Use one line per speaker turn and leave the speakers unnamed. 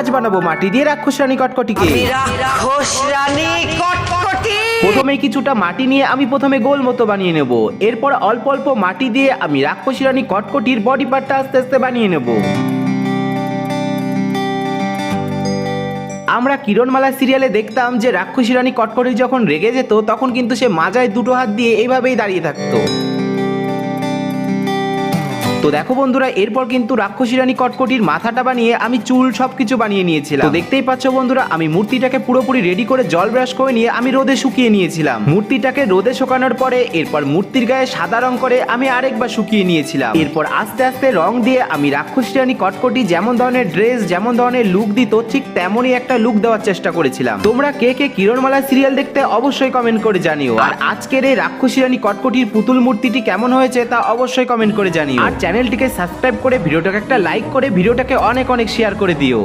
আজ বানাবো মাটি দিয়ে রাক্ষস রানী কটকটিকে।
রাক্ষস রানী কটকটি।
প্রথমে কিছুটা মাটি নিয়ে আমি প্রথমে গোল মতো বানিয়ে নেব। এরপর অল্প অল্প মাটি দিয়ে আমি রাক্ষসী রানী কটকটির বডি পার্টটা আস্তে আস্তে বানিয়ে নেব। আমরা কিরণমালা সিরিয়ালে দেখতাম যে রাক্ষসী রানী কটকটি যখন রেগে যেত তখন কিন্তু সে মাজায় দুটো হাত দিয়ে এইভাবেই দাঁড়িয়ে থাকতো। তো দেখো বন্ধুরা এরপর কিন্তু রাক্ষসী রানী কটকটির মাথাটা বানিয়ে আমি চুল সবকিছু বানিয়ে নিয়েছিলাম। তো দেখতেই পাচ্ছ বন্ধুরা আমি মূর্তিটাকে পুরোপুরি রেডি করে জল ব্রাশ করে নিয়ে আমি রোদে শুকিয়ে নিয়েছিলাম। মূর্তিটাকে রোদে শুকানোর পরে এরপর মূর্তির গায়ে সাদা রং করে আমি আরেকবার শুকিয়ে নিয়েছিলাম। এরপর আস্তে আস্তে রং দিয়ে আমি রাক্ষসী রানী কটকটি যেমন ধরনের ড্রেস যেমন ধরনের লুক দিত ঠিক তেমনই একটা লুক দেওয়ার চেষ্টা করেছিলাম। তোমরা কে কে কিরণমালা সিরিয়াল দেখতে অবশ্যই কমেন্ট করে জানিও। আর আজকের এই রাক্ষসী রানী কটকটির পুতুল মূর্তিটি কেমন হয়েছে তা অবশ্যই কমেন্ট করে জানিও। আর চ্যানেলটিকে সাবস্ক্রাইব করে ভিডিওটাকে একটা লাইক করে ভিডিওটাকে অনেক অনেক শেয়ার করে দিও।